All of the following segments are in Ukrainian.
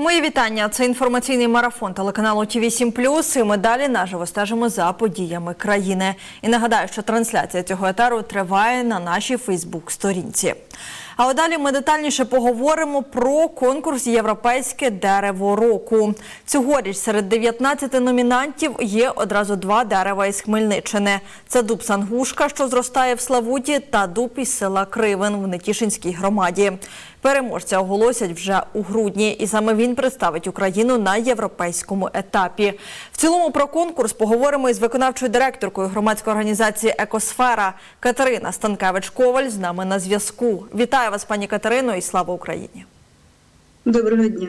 Мої вітання. Це інформаційний марафон телеканалу ТВ 7 І ми далі наживо стежимо за подіями країни. І нагадаю, що трансляція цього етеру триває на нашій Фейсбук-сторінці. А далі ми детальніше поговоримо про конкурс Європейське дерево року. Цьогоріч серед 19 номінантів є одразу два дерева із Хмельниччини. Це дуб Сангушка, що зростає в Славуті, та дуб із села Кривин в Нетішинській громаді. Переможця оголосять вже у грудні, і саме він представить Україну на європейському етапі. В цілому про конкурс поговоримо із виконавчою директоркою громадської організації Екосфера Катерина Станкевич-Коваль з нами на зв'язку. Вітаю вас, пані Катерино, і слава Україні! Доброго дня.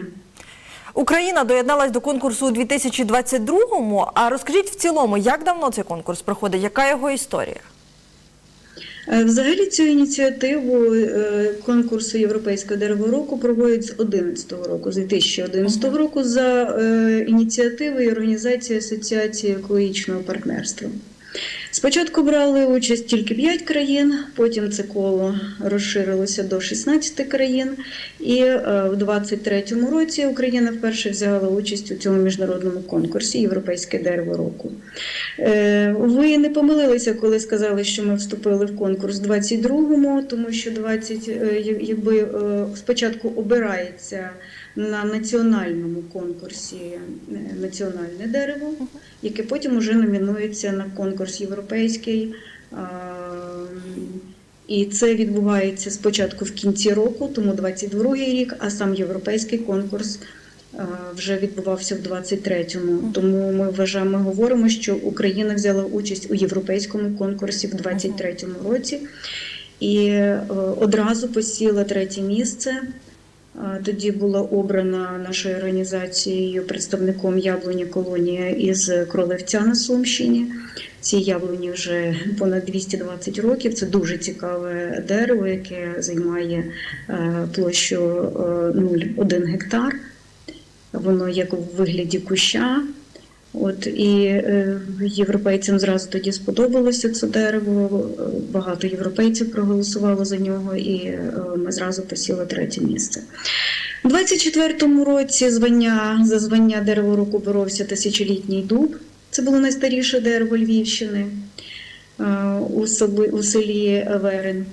Україна доєдналась до конкурсу у 2022-му. А розкажіть в цілому, як давно цей конкурс проходить? Яка його історія? Е, Взагалі цю ініціативу е, конкурсу Європейського дерево року проводять з 2011 року, з 2011 року за е, ініціативою організації Асоціації екологічного партнерства. Спочатку брали участь тільки 5 країн, потім це коло розширилося до 16 країн, і е, в 2023 році Україна вперше взяла участь у цьому міжнародному конкурсі Європейське дерево року. Е, Ви не помилилися, коли сказали, що ми вступили в конкурс в 22-му, тому що 20, е, якби спочатку обирається на національному конкурсі е, національне дерево, яке потім уже номінується на конкурс європейський. І це відбувається спочатку в кінці року, тому 22-й рік, а сам європейський конкурс вже відбувався в 23-му. Тому ми вважаємо, ми говоримо, що Україна взяла участь у європейському конкурсі в 23-му році і е, одразу посіла третє місце. Тоді була обрана нашою організацією представником яблуні колонія із Кролевця на Сумщині. Ці яблуні вже понад 220 років. Це дуже цікаве дерево, яке займає е, площу е, 0,1 гектар. Воно як у вигляді куща. От і е, європейцям зразу тоді сподобалося це дерево. е, Багато європейців проголосувало за нього, і е, ми зразу посіли третє місце. У 24-му році звання за звання дерево року боровся тисячолітній дуб. Це було найстаріше дерево Львівщини е, у селі, у селі Верен.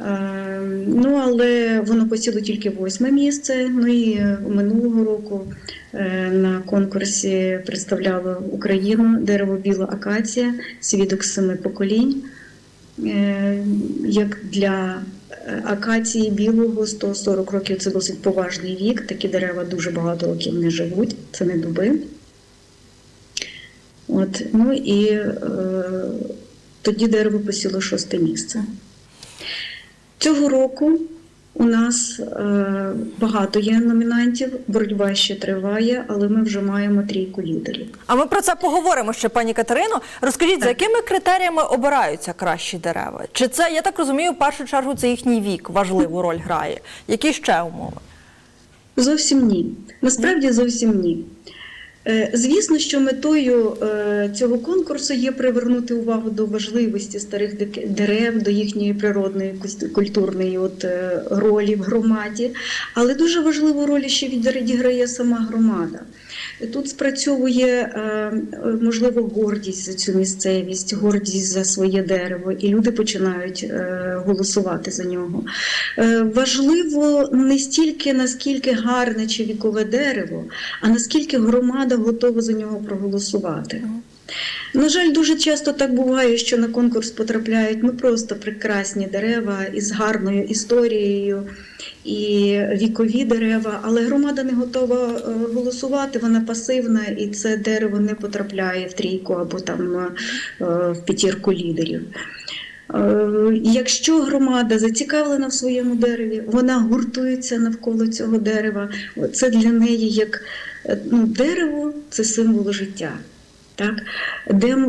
Е, Ну, але воно посіло тільки восьме місце. Ну і е, минулого року е, на конкурсі представляло Україну дерево біла акація, свідок семи поколінь. Як для акації білого 140 років це досить поважний вік. Такі дерева дуже багато років не живуть, це не дуби. От, ну і е, тоді дерево посіло шосте місце. Цього року у нас е, багато є номінантів, боротьба ще триває, але ми вже маємо трійку лідерів. А ми про це поговоримо ще, пані Катерино. Розкажіть, за якими критеріями обираються кращі дерева? Чи це, я так розумію, в першу чергу це їхній вік важливу роль грає? Які ще умови? Зовсім ні. Насправді зовсім ні. Е, Звісно, що метою е, цього конкурсу є привернути увагу до важливості старих дерев, до їхньої природної культурної от, е, ролі в громаді, але дуже важливу роль ще відіграє сама громада. Тут спрацьовує можливо гордість за цю місцевість, гордість за своє дерево, і люди починають голосувати за нього. Важливо не стільки наскільки гарне чи вікове дерево, а наскільки громада готова за нього проголосувати. На жаль, дуже часто так буває, що на конкурс потрапляють ну просто прекрасні дерева із гарною історією і вікові дерева, але громада не готова е, голосувати, вона пасивна, і це дерево не потрапляє в трійку або там е, в п'ятірку лідерів. Е, Якщо громада зацікавлена в своєму дереві, вона гуртується навколо цього дерева. Це для неї як дерево це символ життя. Так?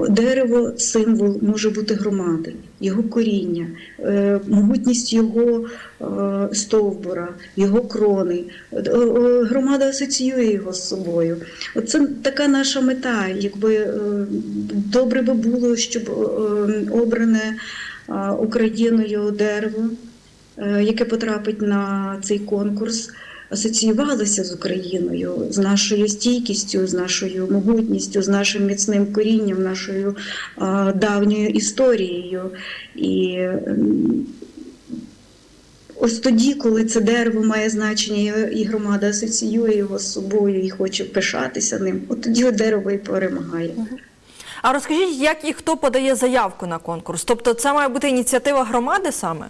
Дерево символ може бути громади, його коріння, е, могутність його е, стовбура, його крони. Е, е, Громада асоціює його з собою. Це така наша мета. Якби е, добре би було, щоб е, обране е, Україною дерево, е, яке потрапить на цей конкурс. Асоціювалися з Україною, з нашою стійкістю, з нашою могутністю, з нашим міцним корінням, нашою давньою історією. І ось тоді, коли це дерево має значення, і громада асоціює його з собою і хоче пишатися ним, от тоді дерево і перемагає. А розкажіть, як і хто подає заявку на конкурс? Тобто це має бути ініціатива громади саме?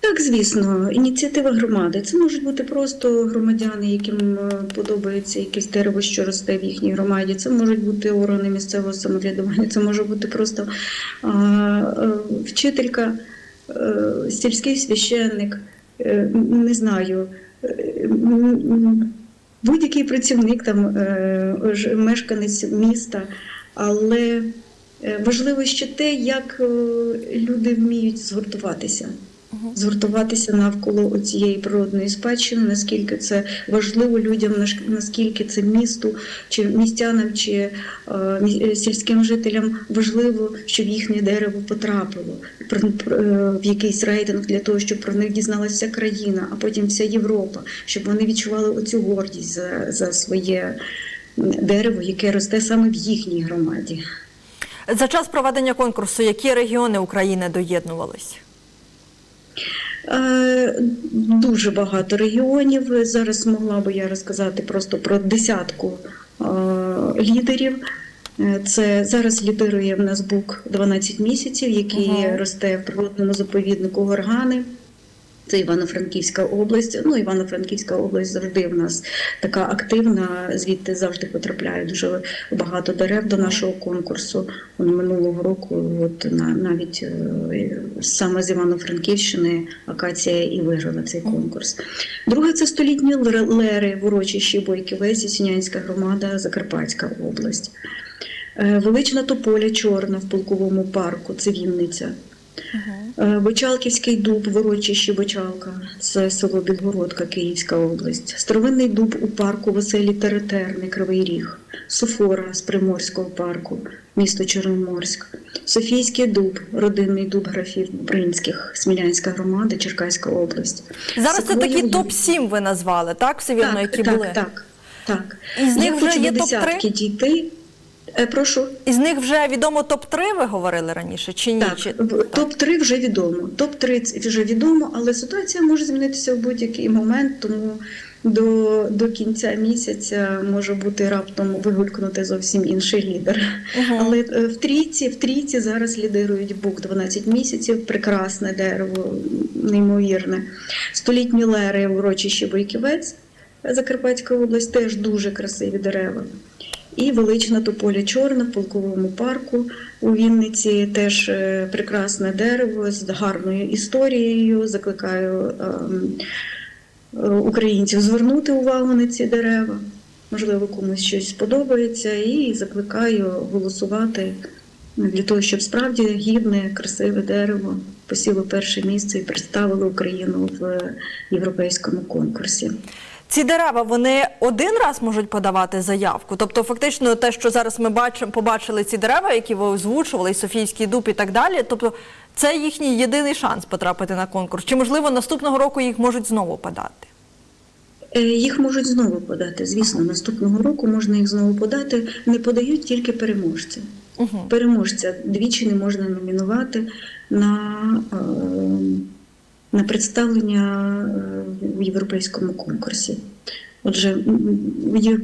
Так, звісно, ініціатива громади. Це можуть бути просто громадяни, яким е, подобається якесь дерево, що росте в їхній громаді. Це можуть бути органи місцевого самоврядування, це може бути просто а, е, вчителька, е, сільський священник, е, не знаю. Будь-який працівник там мешканець міста, але важливо ще те, як люди вміють згуртуватися згуртуватися навколо цієї природної спадщини, наскільки це важливо людям, наскільки це місту чи містянам чи е, е, сільським жителям важливо, щоб їхнє дерево потрапило е, в якийсь рейтинг для того, щоб про них дізналася країна, а потім вся Європа, щоб вони відчували оцю гордість за, за своє дерево, яке росте саме в їхній громаді. За час проведення конкурсу, які регіони України доєднувались? Е, Дуже багато регіонів. Зараз могла би я розказати просто про десятку е, лідерів. Е, Це зараз лідирує в нас бук 12 місяців, який Ага. росте в природному заповіднику Горгани. Це Івано-Франківська область. Ну, Івано-Франківська область завжди в нас така активна. Звідти завжди потрапляє дуже багато дерев до нашого конкурсу. Вон Минулого року, от навіть е, саме з Івано-Франківщини акація і виграла цей конкурс. Друге це столітні лери в урочищі Бойківець, Сінянська громада, Закарпатська область. Е, Велична тополя чорна в полковому парку, це Вінниця. Е, Бочалківський дуб, в урочищі Бочалка, це село Білгородка, Київська область. Старовинний дуб у парку Веселі Теретерни, Кривий Ріг. Софора з Приморського парку, місто Чорноморськ. Софійський дуб, родинний дуб графів Бринських, Смілянська громада, Черкаська область. Зараз це такі топ-7 ви назвали, так? Все вірно, так, які так, були. Так, так. Них Я вже хочу є топ-3? десятки дійти. Е, Прошу. Із них вже відомо топ-3, ви говорили раніше, чи ні? Так, Чи... топ-3 вже відомо. Топ-3 вже відомо, але ситуація може змінитися в будь-який момент, тому до, до кінця місяця може бути раптом вигулькнути зовсім інший лідер. Мгм. Але е, в трійці, в трійці зараз лідирують бук 12 місяців, прекрасне дерево, неймовірне. Столітні лери в урочищі Бойківець, Закарпатська область, теж дуже красиві дерева. І велична тополя чорна в полковому парку у Вінниці теж е, прекрасне дерево з гарною історією. Закликаю ем, е, українців звернути увагу на ці дерева. Можливо, комусь щось сподобається, і закликаю голосувати для того, щоб справді гідне, красиве дерево посіло перше місце і представило Україну в європейському конкурсі. Ці дерева вони один раз можуть подавати заявку. Тобто, фактично, те, що зараз ми бачимо, побачили ці дерева, які ви озвучували, і Софійський дуб і так далі. Тобто, це їхній єдиний шанс потрапити на конкурс. Чи можливо наступного року їх можуть знову подати? Е, Їх можуть знову подати. Звісно, наступного року можна їх знову подати. Не подають тільки переможці. Угу. Переможця двічі не можна номінувати на, е, на представлення е, в європейському конкурсі. Отже,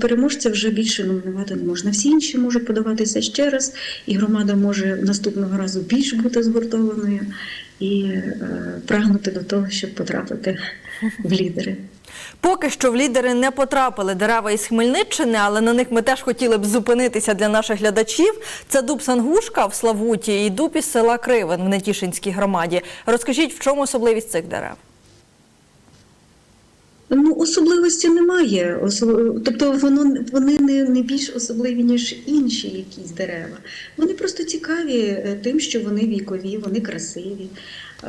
переможця вже більше номінувати не можна. Всі інші можуть подаватися ще раз, і громада може наступного разу більш бути згуртованою і е, прагнути до того, щоб потрапити в лідери. Поки що в лідери не потрапили дерева із Хмельниччини, але на них ми теж хотіли б зупинитися для наших глядачів. Це дуб Сангушка в Славуті і дуб із села Кривен в Нетішинській громаді. Розкажіть, в чому особливість цих дерев? Ну, особливості немає. Тобто воно вони не, не більш особливі, ніж інші якісь дерева. Вони просто цікаві е, тим, що вони вікові, вони красиві. Е,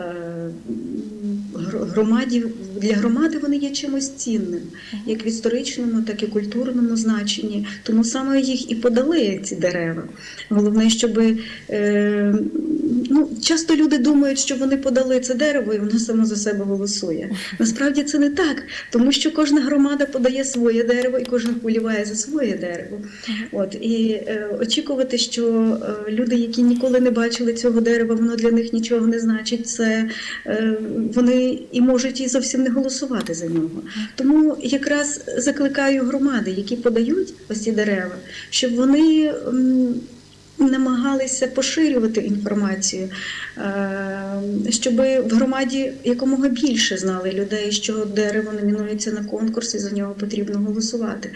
гр- громаді, для громади вони є чимось цінним, як в історичному, так і культурному значенні. Тому саме їх і подали ці дерева. Головне, щоб е, ну, часто люди думають, що вони подали це дерево, і воно само за себе голосує. Насправді це не так, тому що кожна громада подає своє дерево, і кожен вболіває за своє дерево. От і е, очікувати, що люди, які ніколи не бачили цього дерева, воно для них нічого не значить. Це е, вони і можуть і зовсім не голосувати за нього. Тому якраз закликаю громади, які подають ось ці дерева, щоб вони. Намагалися поширювати інформацію, е, щоб в громаді якомога більше знали людей, що дерево номінується на конкурс і за нього потрібно голосувати.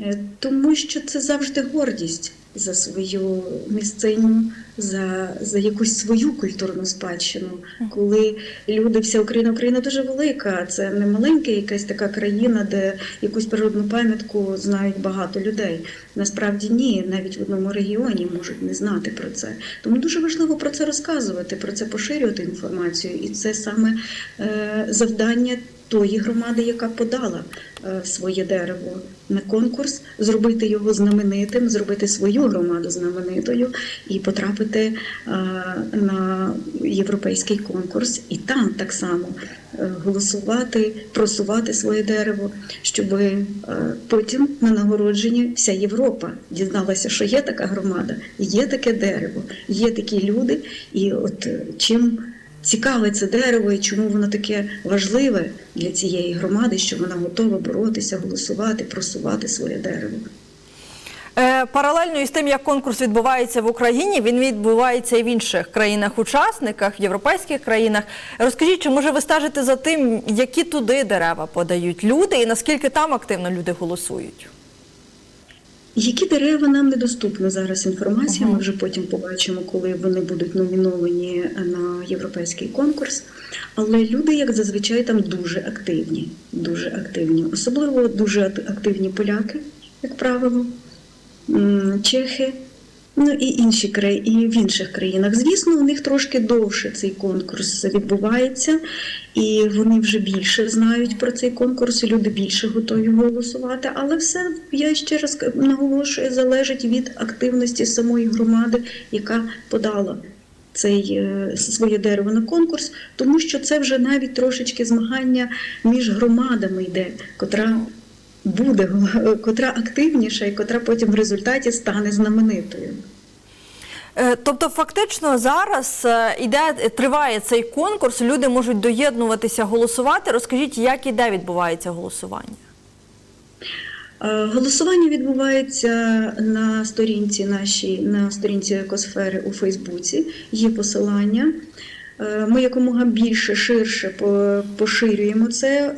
Е, Тому що це завжди гордість за свою місциню, за, за якусь свою культурну спадщину. Коли люди, вся Україна, Україна дуже велика, це не маленька якась така країна, де якусь природну пам'ятку знають багато людей. Насправді ні, навіть в одному регіоні можуть не знати про це. Тому дуже важливо про це розказувати, про це поширювати інформацію, і це саме е, завдання тої громади, яка подала е, своє дерево на конкурс, зробити його знаменитим, зробити свою громаду знаменитою і потрапити е, на європейський конкурс, і там так само е, голосувати, просувати своє дерево, щоб потім на нагородженні вся Європа дізналася, що є така громада, є таке дерево, є такі люди, і от чим. Цікаве це дерево і чому воно таке важливе для цієї громади, що вона готова боротися, голосувати, просувати своє дерево. Е, Паралельно із тим, як конкурс відбувається в Україні, він відбувається і в інших країнах-учасниках, в європейських країнах. Розкажіть, чи може ви стежите за тим, які туди дерева подають люди, і наскільки там активно люди голосують? Які дерева нам недоступна зараз інформація. Ми вже потім побачимо, коли вони будуть номіновані на європейський конкурс. Але люди, як зазвичай, там дуже активні, дуже активні, особливо дуже активні поляки, як правило, чехи. Ну і інші краї, і в інших країнах. Звісно, у них трошки довше цей конкурс відбувається, і вони вже більше знають про цей конкурс, і люди більше готові голосувати. Але все я ще раз наголошую, залежить від активності самої громади, яка подала цей е, своє дерево на конкурс, тому що це вже навіть трошечки змагання між громадами йде, котра буде, котра активніша і котра потім в результаті стане знаменитою. Е, Тобто, фактично зараз е, іде триває цей конкурс. Люди можуть доєднуватися, голосувати. Розкажіть, як і де відбувається голосування? Е, Голосування відбувається на сторінці нашій, на сторінці екосфери у Фейсбуці. Є посилання. Ми якомога більше, ширше поширюємо це.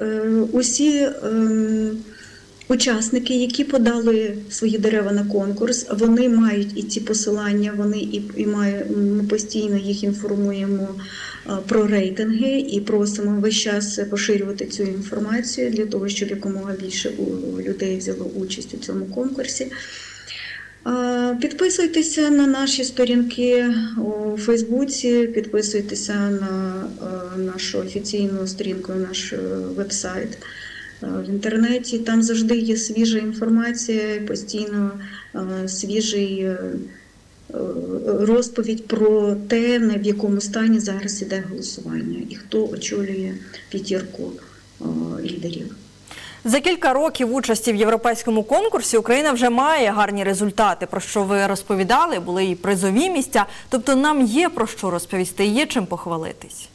Усі ем, учасники, які подали свої дерева на конкурс, вони мають і ці посилання, вони і, і має, ми постійно їх інформуємо е, про рейтинги і просимо весь час поширювати цю інформацію для того, щоб якомога більше людей взяло участь у цьому конкурсі. Е, Підписуйтеся на наші сторінки у Фейсбуці, підписуйтеся на е, нашу офіційну сторінку, наш вебсайт в інтернеті. Там завжди є свіжа інформація, постійно свіжий е, е, розповідь про те, в якому стані зараз іде голосування і хто очолює п'ятірку лідерів. За кілька років участі в європейському конкурсі Україна вже має гарні результати, про що ви розповідали, були і призові місця. Тобто нам є про що розповісти, є чим похвалитись.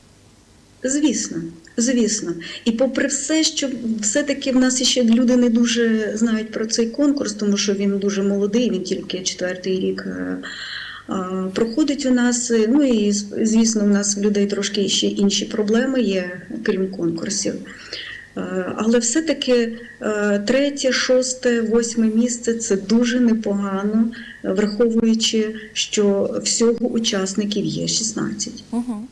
Звісно, звісно. І попри все, що все-таки в нас ще люди не дуже знають про цей конкурс, тому що він дуже молодий, він тільки четвертий рік. е, Проходить у нас, е, ну і звісно, у нас в людей трошки ще інші проблеми є, крім конкурсів. Е, Але все-таки е, третє, шосте, восьме місце це дуже непогано, е, враховуючи, що всього учасників є 16. Угу.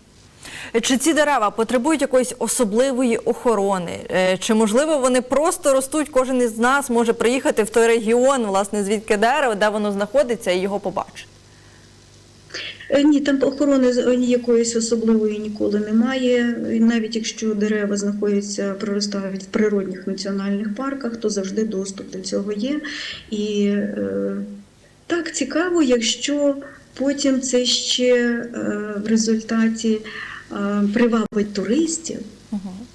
Чи ці дерева потребують якоїсь особливої охорони? Е, Чи можливо вони просто ростуть? Кожен із нас може приїхати в той регіон, власне, звідки дерево, де воно знаходиться, і його побачити? Е, Ні, там охорони з- ніякоїсь особливої ніколи немає. Навіть якщо дерева знаходяться, проростають в природних національних парках, то завжди доступ до цього є. І е, так цікаво, якщо потім це ще е, в результаті е, привабить туристів.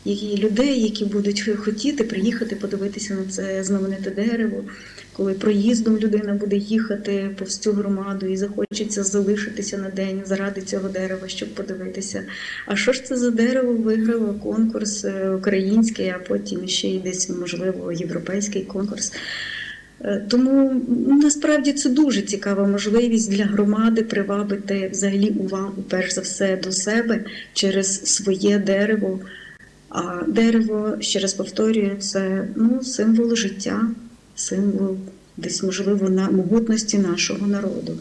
Які людей, які будуть хотіти приїхати подивитися на це знамените дерево, коли проїздом людина буде їхати повз цю громаду і захочеться залишитися на день заради цього дерева, щоб подивитися. А що ж це за дерево виграло конкурс е, український, а потім ще й десь можливо європейський конкурс. Е, Тому ну, насправді це дуже цікава можливість для громади привабити взагалі увагу, перш за все, до себе через своє дерево. А дерево, ще раз повторюю, це ну, символ життя, символ десь, можливо, на могутності нашого народу.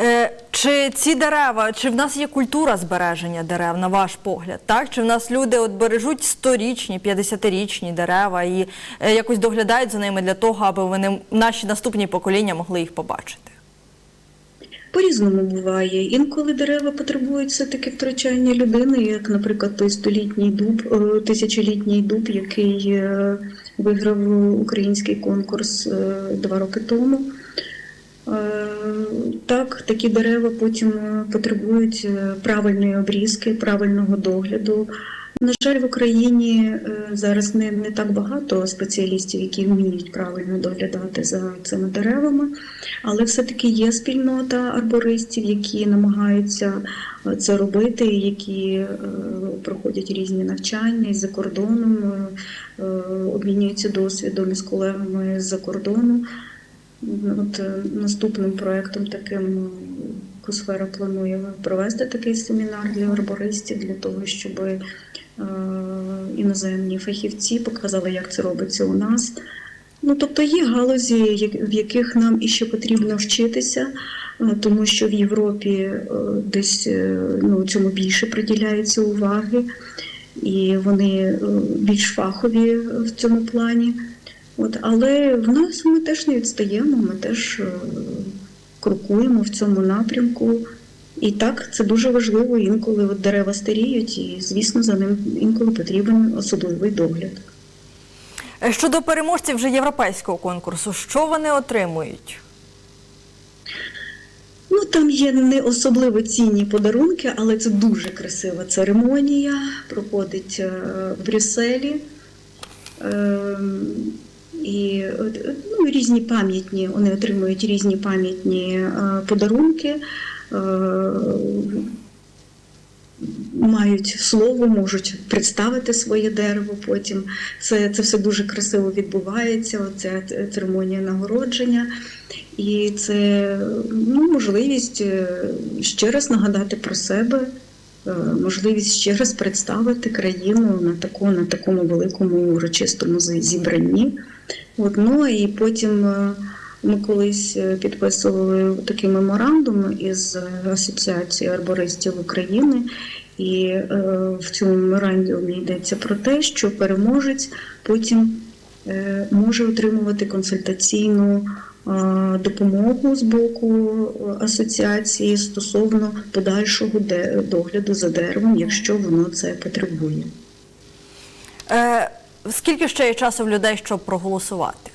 Е, Чи ці дерева, чи в нас є культура збереження дерев, на ваш погляд? Так? Чи в нас люди от бережуть 100-річні, 50-річні дерева і е, якось доглядають за ними для того, аби вони наші наступні покоління могли їх побачити? По-різному буває. Інколи дерева потребують все-таки втрачання людини, як, наприклад, той столітній дуб, е, тисячолітній дуб, який е, виграв український конкурс два роки тому. Е, Так, такі дерева потім е, потребують е, правильної обрізки, правильного догляду. На жаль, в Україні зараз не, не так багато спеціалістів, які вміють правильно доглядати за цими деревами, але все-таки є спільнота арбористів, які намагаються це робити, які проходять різні навчання із-за кордоном, обмінюються досвідом із колегами з-за кордону. От е, наступним проектом таким е, Косфера планує провести такий семінар для арбористів для того, щоб е, іноземні фахівці показали, як це робиться у нас. Ну, тобто є галузі, в яких нам іще потрібно вчитися, тому що в Європі десь ну, цьому більше приділяється уваги, і вони більш фахові в цьому плані. От, але в нас ми теж не відстаємо, ми теж е, крокуємо в цьому напрямку. І так, це дуже важливо інколи от дерева старіють, і звісно, за ним інколи потрібен особливий догляд. Е, Щодо переможців вже європейського конкурсу, що вони отримують? Ну, там є не особливо цінні подарунки, але це дуже красива церемонія. Проходить е, в Брюсселі. І ну, різні пам'ятні, вони отримують різні пам'ятні е, подарунки, е, мають слово, можуть представити своє дерево потім. Це, це все дуже красиво відбувається. Оця церемонія нагородження. І це ну, можливість е, ще раз нагадати про себе, можливість ще раз представити країну на, таку, на такому великому урочистому зібранні. От, ну і потім е, ми колись е, підписували такий меморандум із Асоціацією арбористів України. І е, в цьому меморандумі йдеться про те, що переможець потім е, може отримувати консультаційну е, допомогу з боку е, асоціації стосовно подальшого догляду за деревом, якщо воно це потребує. Е, скільки ще є часу в людей, щоб проголосувати?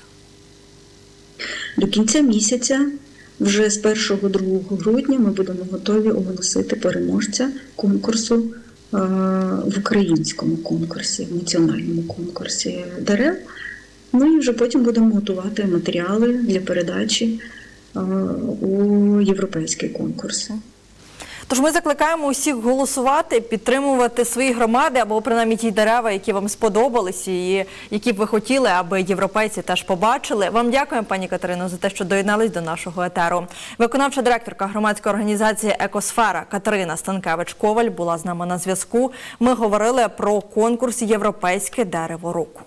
До кінця місяця, вже з 1-2 грудня, ми будемо готові оголосити переможця конкурсу е, в українському конкурсі, в національному конкурсі дерев. Ну і вже потім будемо готувати матеріали для передачі е, у європейський конкурс. Тож ми закликаємо усіх голосувати, підтримувати свої громади або принаймні ті дерева, які вам сподобались і які б ви хотіли, аби європейці теж побачили. Вам дякуємо, пані Катерино, за те, що доєднались до нашого етеру. Виконавча директорка громадської організації Екосфера Катерина Станкевич Коваль була з нами на зв'язку. Ми говорили про конкурс Європейське дерево року.